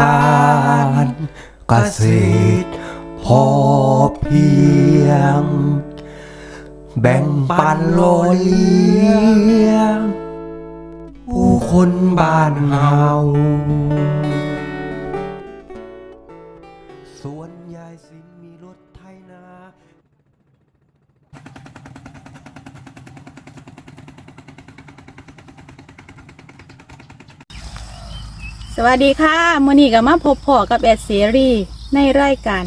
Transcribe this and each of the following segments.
การเกษตรพอเพียง แบ่งปันโลยเลี้ยง ผู้คนบ้านเฮา สวัสดีค่ะมื่อนี้ก็มาพบพ่อกับแอดเสรีในรายการ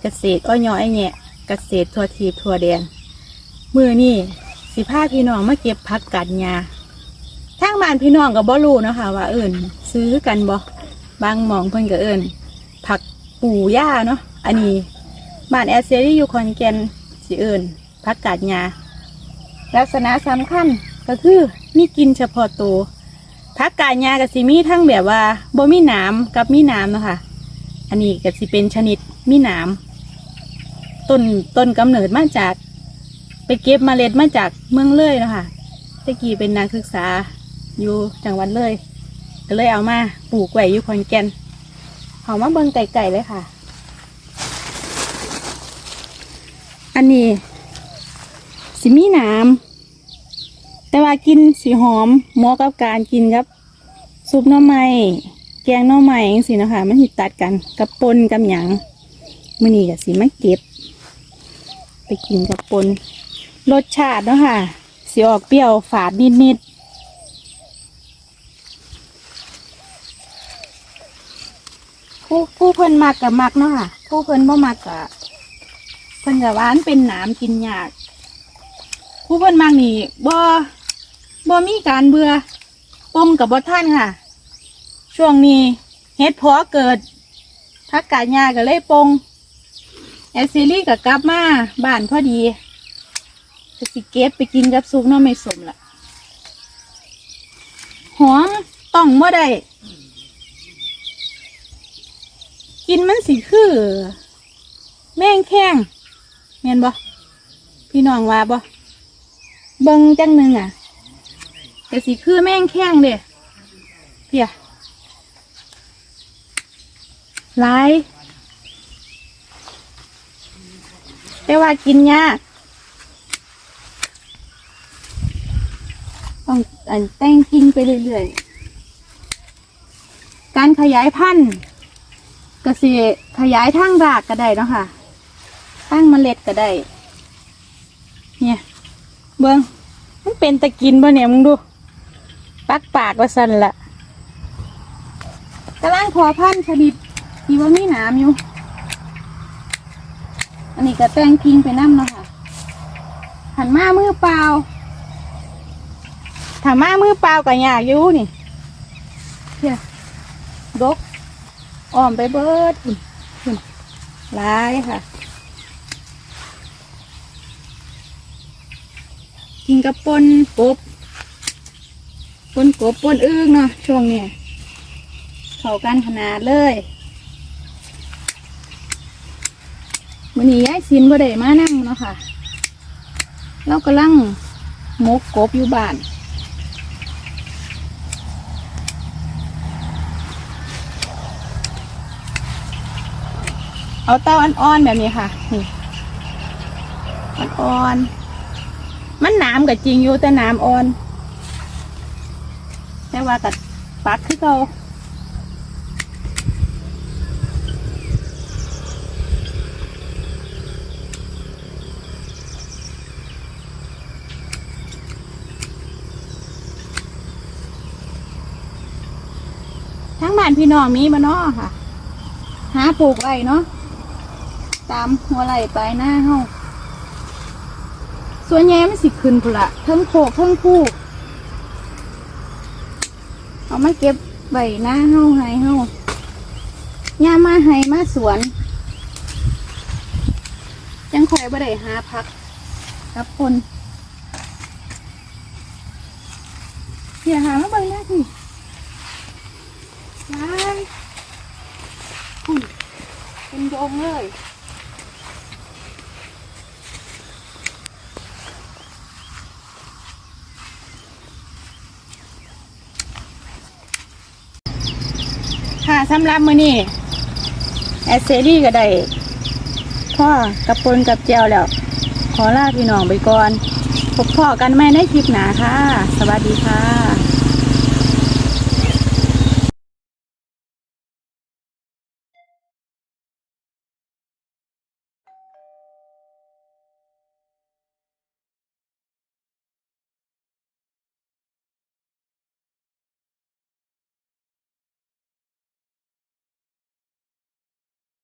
เกษตรอ้อยยอไอแหน่เกษตรทัวทีทัวแดนมือนี้สิพาพี่น้องมาเก็บผักกัดหญ้าทางบ้านพี่น้องก็บ่รู้เนาะคะว่าเอิ่นซื้อกันบ่บางหมองเพิ่นก็เอิ่นผักปูหญ้าเนาะอันนี้บ้านแอดเสรีอยู่ขอนแกนสิเอิ่นผักกัดหญ้าลักษณะสำคัญก็คือมีกินเฉพาะตัว ผักกาดหญ้ากับสิมีทั้งแบบว่าบ่มีหนามกับมีหนามเนาะคะอันนี้ก็สิเป็นชนิดมีหนามต้นต้นกำเนิดมาจาก ไปเก็บมเมล็ดมาจากเมืองเลยเนาะคะตะกี้เป็นนักศึกษาอยู่จังหวัดเลย ก็เลยเอามาปลูกไว้อยู่ขอนแก่นเอามาเบิ่งไก่ๆเลยค่ะ อันนี้ สิมีนาม แต่ว่ากินสีหอมเหมาะกับการกินครับซุปน่อไม้แกงหน่อไม้จังสินะคะมันสิตัดกันกับปนกับหยังมือนี้ก็สิมาเก็บ ไปกินกับปนรสชาติเนาะค่ะสิออกเปรี้ยวฝาดนิดๆผู้ผู้เพิ่นมักกับมักเนาะค่ะ ผู้เพิ่นบ่มักกะเพิ่นกับว่านเป็นหนามกินยากผู้เพิ่นมักนี่บ่ บ่มีการเบื่อปมกับบ่ท่านค่ะ ช่วงนี้เฮ็ดพอเกิดพักกาญาก็เลยปงแอซิลี่ก็กลับมาบ้านพอดีก็สิเก็บไปกินกับซุปน้อไม่สมละหอมต้องบ่ได้กินมันสิคือ แม่งแข้งแม่นบ่พี่น้องว่าบ่เบิงจังหนึ่งอะ แต่สิคือแม่งแข้งเด้เพียหลายแต่ว่ากินยากต้องอันแต่งกิ่งไปเรื่อยๆ การขยายพันธุ์ก็สิขยายทางรากก็ได้เนาะค่ะทางเมล็ดก็ได้ เนี่ย เบิ้งมันเป็นตะกินบ่เนี่ยมึงดู ปักปากว่าสั่นละกำลังพอพันชนิดทีว่ามีหนามอยู่ อันนี้ก็แต่งทิ้งไปน้ำเนาะค่ะหันมามือเปล่าถ้ามามือเปล่าก็ยากอยู่นี่เฮียดกอ้อมไปเบิดพุ่นพุ่นหลายค่ะ กินกับปนกบ ปนกบปนอึ้งเนาะช่วงนี้เข้ากันขนาดเลยวันนี้ย้ายสินบ่ได้มานั่งเนาะค่ะ เรากำลังมกกบอยู่บ้านเอาเต้าอ่อนๆแบบนี้ค่ะนี่อ่อนๆมันนามกับจริงอยู่แต่นามอ่อน แต่ว่ากัดปักคือเขาทั้งบ้านพี่น้องมีมาเนาะค่ะ หาปลูกไว้เนาะตามหัวไหล่ไปหน้าเฮาส่วนใหญ่มันสิขึ้นพุ่ละเทิงโคกเทิงคู่ เอามาเก็บใบหน้าเฮาให้เฮาย่ามาให้มาสวน จังคอยบ่ได้หาพักกับคนอย่าหามาเบิ่งหน้าสิยายคุณเป็นโยงเลย ค่ะสำหรับมื้อนี้แอสเซรี่ก็ได้พ่อกับปนกับเจียวแล้ว ขอลาพี่น้องไปก่อน พบพ่อกันใหม่ในคลิปหน้าค่ะ สวัสดีค่ะ